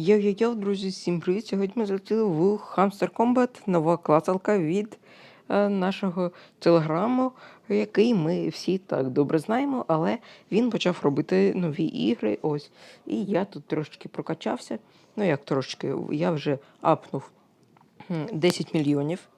Йо-йо-йо, друзі, всім привіт! Сьогодні ми залетіли в Hamster Combat, нова клацалка від е, нашого телеграму, який ми всі так добре знаємо, але він почав робити нові ігри. Ось. І я тут трошечки прокачався. Ну як трошечки, я вже апнув 10 мільйонів.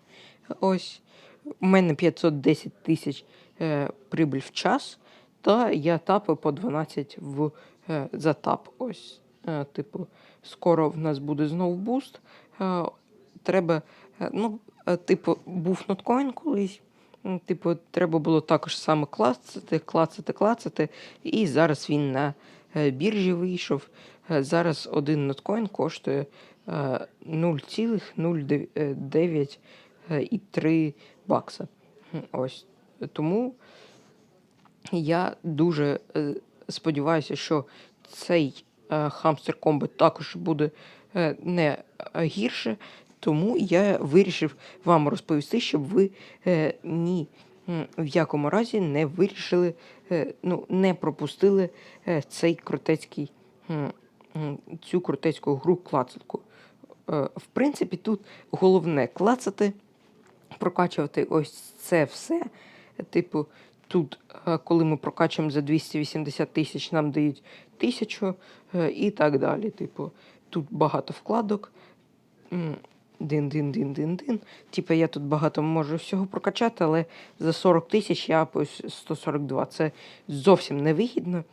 Ось. У мене 510 тисяч е, прибуль в час, та я тапаю по 12 в, е, за тап. Ось. Е, типу, скоро в нас буде знову буст. Е, треба, е, ну, типу, був ноткоін колись. Типу, треба було також саме клацати, клацати, клацати. І зараз він на біржі вийшов. Зараз один ноткоін коштує е, 0,09 е, і 3 бакса. Ось. Тому я дуже сподіваюся, що цей е, Hamster Combat також буде е, не е, гірше. Тому я вирішив вам розповісти, щоб ви ні в якому разі не вирішили, ну, не пропустили цей м, цю крутецьку гру клацатку. В принципі, тут головне клацати, прокачувати ось це все. Типу, тут, е, коли ми прокачуємо за 280 тисяч, нам дають тисячу е, і так далі. Типу, тут багато вкладок. Дин-дин-дин-дин-дин. Типу, я тут багато можу всього прокачати, але за 40 тисяч я ось 142. Це зовсім невигідно.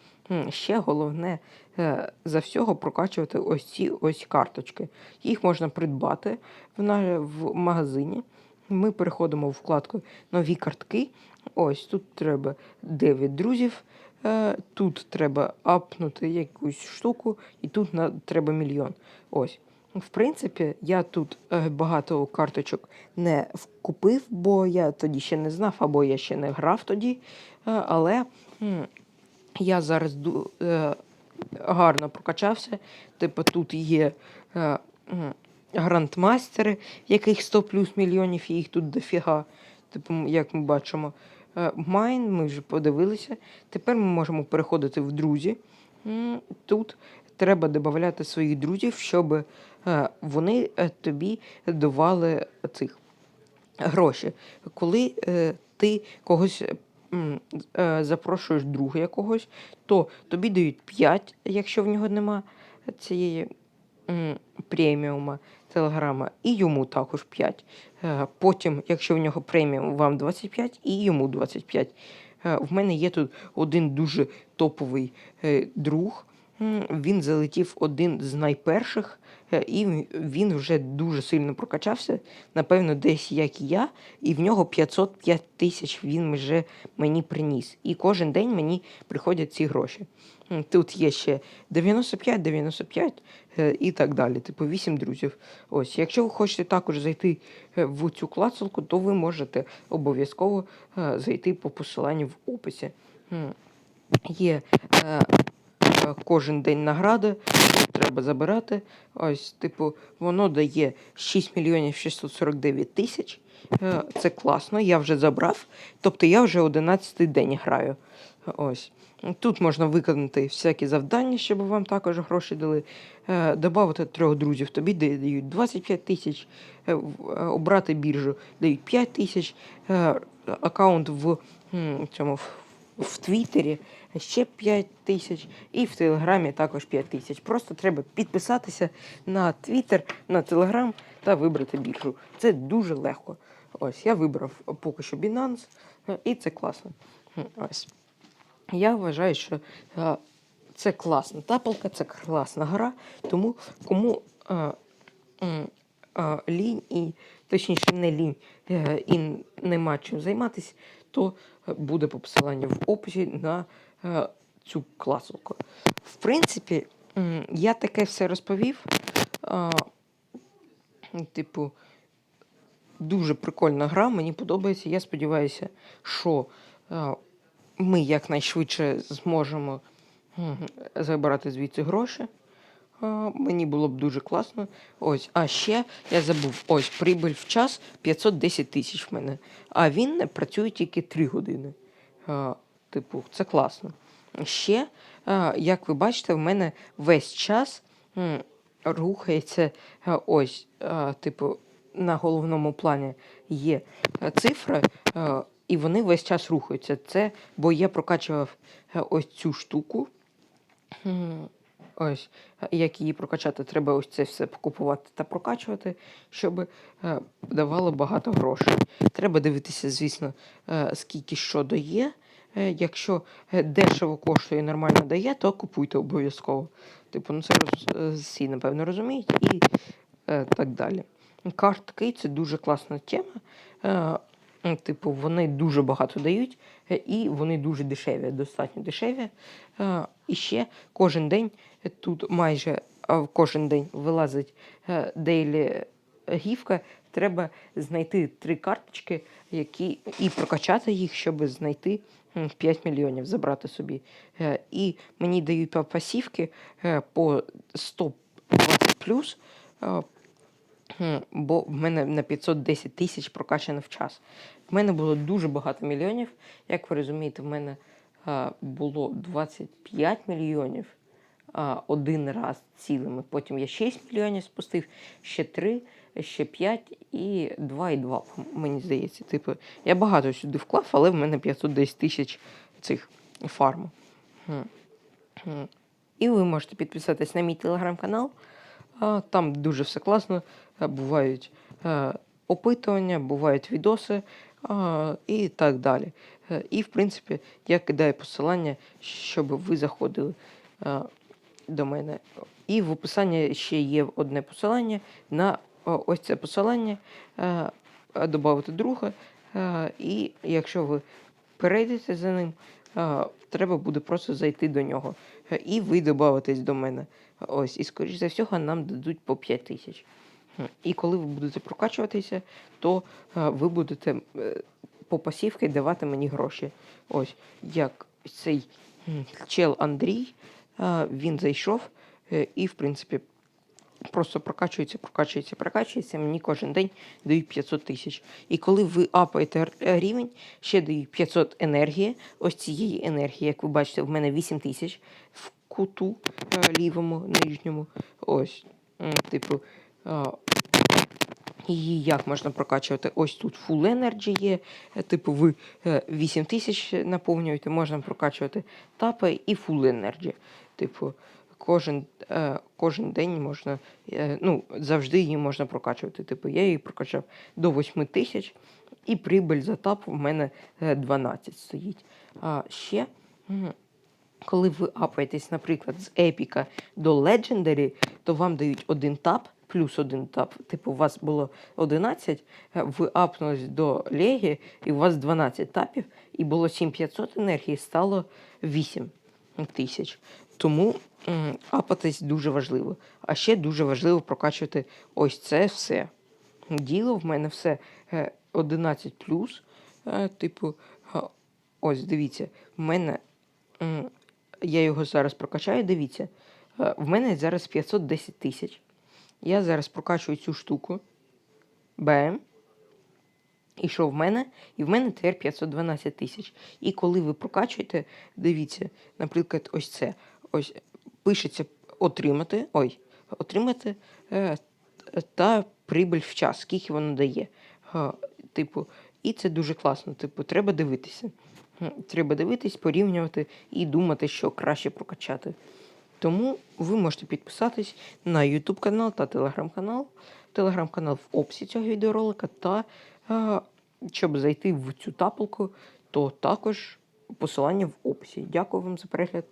Ще головне е, за всього прокачувати ось ці ось карточки. Їх можна придбати в магазині. Ми переходимо в вкладку Нові картки. Ось тут треба 9 друзів. Е, Тут треба апнути якусь штуку, і тут треба мільйон. Ось. В принципі, я тут е, багато карточок не купив, бо я тоді ще не знав, або я ще не грав тоді. Е, але я зараз гарно прокачався. Типу, тут є грандмастери, яких 100 плюс мільйонів, і їх тут дофіга. Типу, як ми бачимо, Е, Майн, ми вже подивилися. Тепер ми можемо переходити в друзі. Тут треба додати своїх друзів, щоб е, вони е, тобі давали цих гроші. Коли ти когось запрошуєш друга якогось, то тобі дають 5, якщо в нього нема цієї преміума телеграма, і йому також 5. Е, Потім, якщо в нього преміум, вам 25 і йому 25. Е, В мене є тут один дуже топовий е, друг. Він залетів один з найперших, е, і він вже дуже сильно прокачався. Напевно, десь як і я, і в нього 505 тисяч він вже мені приніс. І кожен день мені приходять ці гроші. Тут є ще 95, 95 е, і так далі. Типу 8 друзів. Ось, якщо ви хочете також зайти е, в цю клацалку, то ви можете обов'язково зайти по посиланню в описі. Є кожен день награди, треба забирати. Ось, типу, воно дає 6 мільйонів 649 тисяч. Е, Це класно, я вже забрав. Тобто я вже 11 день граю. Ось. Тут можна виконати всякі завдання, щоб вам також гроші дали. Е, Добавити трьох друзів, тобі дають 25 тисяч, Е, обрати біржу дають 5 тисяч, аккаунт в цьому в, Твіттері ще 5 тисяч, і в Телеграмі також 5 тисяч. Просто треба підписатися на Твіттер, на Телеграм та вибрати біржу. Це дуже легко. Ось я вибрав поки що Binance, і це класно. Ось. Я вважаю, що це класна тапалка, це класна гра. Тому кому лінь і точніше не лінь е, і нема чим займатися, то е, буде по посиланню в описі на е, цю класилку. В принципі, я таке все розповів. Е, типу, дуже прикольна гра, мені подобається. Я сподіваюся, що е, ми якнайшвидше зможемо забирати звідси гроші. Мені було б дуже класно. Ось, а ще я забув: ось прибуль в час 510 тисяч в мене. А він не працює тільки 3 години. Типу, це класно. Ще, як ви бачите, в мене весь час рухається ось, типу, на головному плані є цифри, і вони весь час рухаються. Це, бо я прокачував ось цю штуку. Ось, е, як її прокачати, треба ось це все купувати та прокачувати, щоб е, давало багато грошей. Треба дивитися, звісно, е, скільки що дає. Якщо дешево коштує і нормально дає, то купуйте обов'язково. Типу, ну це всі, напевно, розуміють і так далі. Картки це дуже класна тема. М, Типу, вони дуже багато дають, е, і вони дуже дешеві, достатньо дешеві. Е, І ще кожен день е, тут майже кожен день вилазить дейлі гівка. Треба знайти три карточки, які і прокачати їх, щоб знайти 5 мільйонів, забрати собі. І мені дають пасівки по 120 плюс. Бо в мене на 510 тисяч прокачано в час. В мене було дуже багато мільйонів. Як ви розумієте, в мене було 25 мільйонів один раз цілими. Потім я 6 мільйонів спустив, ще 3, ще 5 і 2 і 2, мені здається. Типу, я багато сюди вклав, але в мене 510 тисяч цих. Хм. І ви можете підписатись на мій телеграм-канал. Там дуже все класно. Е, Бувають е, опитування, бувають відоси і так далі. Е, І, в принципі, я кидаю посилання, щоб ви заходили до мене. І в описанні ще є одне посилання на ось це посилання. Е, друга. І якщо ви перейдете за ним, треба буде просто зайти до нього. І ви додавитесь до мене. Ось, і скоріш за всього нам дадуть по 5 тисяч. І коли ви будете прокачуватися, то ви будете е, по пасівки давати мені гроші. Ось як цей чел Андрій, він зайшов е, і, в принципі, просто прокачується, прокачується, прокачується. Мені кожен день дають 500 тисяч. І коли ви апаєте е, рівень, ще дають 500 енергії. Ось цієї енергії, як ви бачите, в мене 8 тисяч в куту е, лівому, нижньому. Ось, типу. Її як можна прокачувати? Ось тут Full Energy є. е, Типу, ви е, 8 тисяч наповнюєте, можна прокачувати тапи і Full Energy. Типу, кожен, е, кожен день можна, е, ну, завжди її можна прокачувати. Типу, я її прокачав до 8 тисяч, і прибыль за тап у мене е, 12 стоїть. А ще. коли ви апаєтесь, наприклад, з епіка до Legendary, то вам дають один тап, плюс один тап. Типу, у вас було 11, е, ви апнулись до Легі, і у вас 12 тапів, і було 7500 енергії, стало 8 тисяч. Тому апатись дуже важливо. А ще дуже важливо прокачувати ось це все. Діло в мене все е, 11 плюс. е, Типу, е, ось дивіться, в мене. я його зараз прокачаю, дивіться. е, В мене зараз 510 тисяч. Я зараз прокачую цю штуку. БМ. І що в мене? І в мене тепер 512 тисяч. І коли ви прокачуєте, дивіться, наприклад, ось це. Ось пишеться отримати. Ой, отримати е, та прибыль в час, скільки воно дає. Е, типу, і це дуже класно. Типу, треба дивитися. Треба дивитись, порівнювати і думати, що краще прокачати. Тому ви можете підписатись на YouTube канал та Telegram канал. Телеграм канал в описі цього відеоролика. Та е, щоб зайти в цю тапалку, то також посилання в описі. Дякую вам за перегляд.